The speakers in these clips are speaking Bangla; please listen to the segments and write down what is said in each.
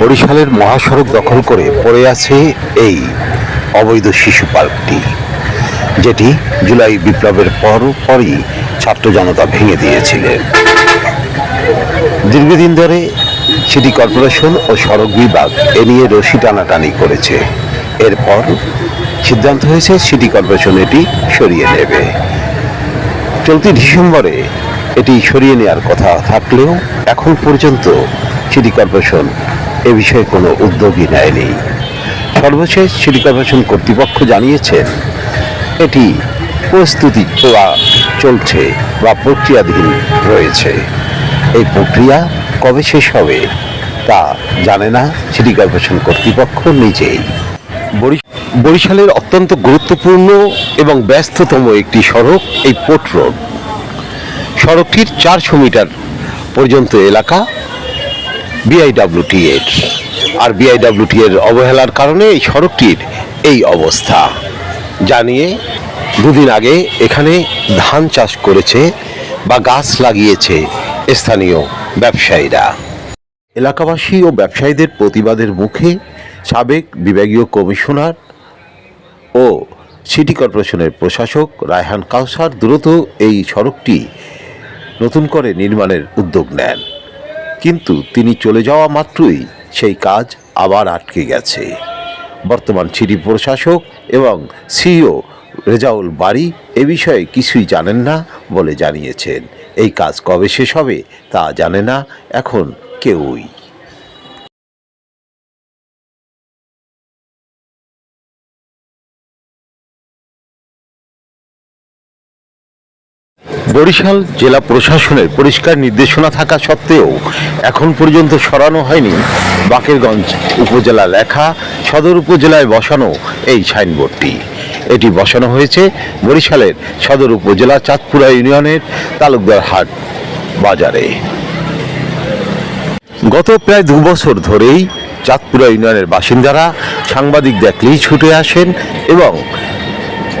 বরিশালের মহাসড়ক দখল করে পড়ে আছে এই অবৈধ শিশু পার্কটি, যেটি জুলাই বিপ্লবের পর পরই ছাত্র জনতা ভেঙে দিয়েছিলেন দীর্ঘদিন ধরে সিটি কর্পোরেশন ও সড়ক বিভাগ এ নিয়ে রশি টানাটানি করেছে। এরপর সিদ্ধান্ত হয়েছে সিটি কর্পোরেশন এটি সরিয়ে নেবে। চলতি ডিসেম্বরে এটি সরিয়ে নেওয়ার কথা থাকলেও এখন পর্যন্ত সিটি কর্পোরেশন এ বিষয়ে কোনো উদ্যোগই নেয়নি। সর্বশেষ সিটি কর্পোরেশন কর্তৃপক্ষ জানিয়েছেন, এটি প্রস্তুতি চলা চলছে বা প্রক্রিয়াধীন রয়েছে। এই প্রক্রিয়া কবে শেষ হবে তা জানে না সিটি কর্পোরেশন কর্তৃপক্ষ নিজেই। বরিশালের অত্যন্ত গুরুত্বপূর্ণ এবং ব্যস্ততম একটি সড়ক, এই পোর্ট রোড। সড়কটির চারশো মিটার পর্যন্ত এলাকা বিআইডাব্লিউটি এর আর বিআইডাব্লিউটি এর অবহেলার কারণে এই সড়কটির এই অবস্থা। জানিয়ে দুদিন আগে এখানে ধান চাষ করেছে বা গাছ লাগিয়েছে স্থানীয় ব্যবসায়ীরা। এলাকাবাসী ও ব্যবসায়ীদের প্রতিবাদের মুখে সাবেক বিভাগীয় কমিশনার ও সিটি কর্পোরেশনের প্রশাসক রায়হান কাউসার দ্রুত এই সড়কটি নতুন করে নির্মাণের উদ্যোগ নেন। কিন্তু তিনি চলে যাওয়া মাত্রই সেই কাজ আবার আটকে গেছে। বর্তমান সিটি প্রশাসক এবং সিইও রেজাউল বাড়ি এ বিষয়ে কিছুই জানেন না বলে জানিয়েছেন। এই কাজ কবে শেষ হবে তা জানে না এখন কেউই। বরিশাল জেলা প্রশাসনের পরিষ্কার নির্দেশনা থাকা সত্ত্বেও এখন পর্যন্ত সরানো হয়নি বাকেরগঞ্জ উপজেলা লেখা, সদর উপজেলায় বসানো এই সাইনবোর্ডটি। এটি বসানো হয়েছে বরিশালের সদর উপজেলা চাঁদপুরা ইউনিয়নের তালুকদার হাট বাজারে। গত প্রায় দু বছর ধরেই চাঁদপুরা ইউনিয়নের বাসিন্দারা সাংবাদিক দেখলেই ছুটে আসেন এবং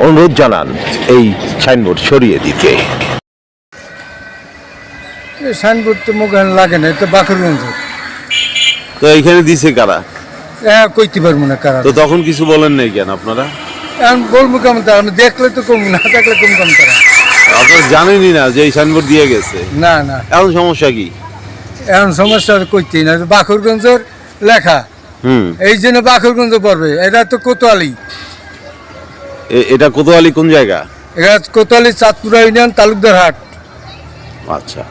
অনুরোধ জানান এই সাইনবোর্ড সরিয়ে দিতে। সাইনবোর্ড তো মুখ লাগে না এটা বাকরগঞ্জ। তো এখানে দিছে কারা? হ্যাঁ কইতে পারব না কারা তো তখন কিছু বলেন নাই কেন আপনারা? এখন বলব কেমন তারা? আমি দেখলে তো কম না দেখলে কম কম তারা? আপনারা জানেনই না যে এই সাইনবোর্ড দিয়ে গেছে। না না। এখন সমস্যা কি? এখন সমস্যা কইতেই না বাকরগঞ্জের লেখা। হুম। এই জন্য বাকরগঞ্জ পড়বে এটা তো কোতোয়ালি। এটা কোতোয়ালি কোন জায়গা? এটা কোতোয়ালি চাঁদপুরা ইউনিয়ন তালুকদার হাট। আচ্ছা।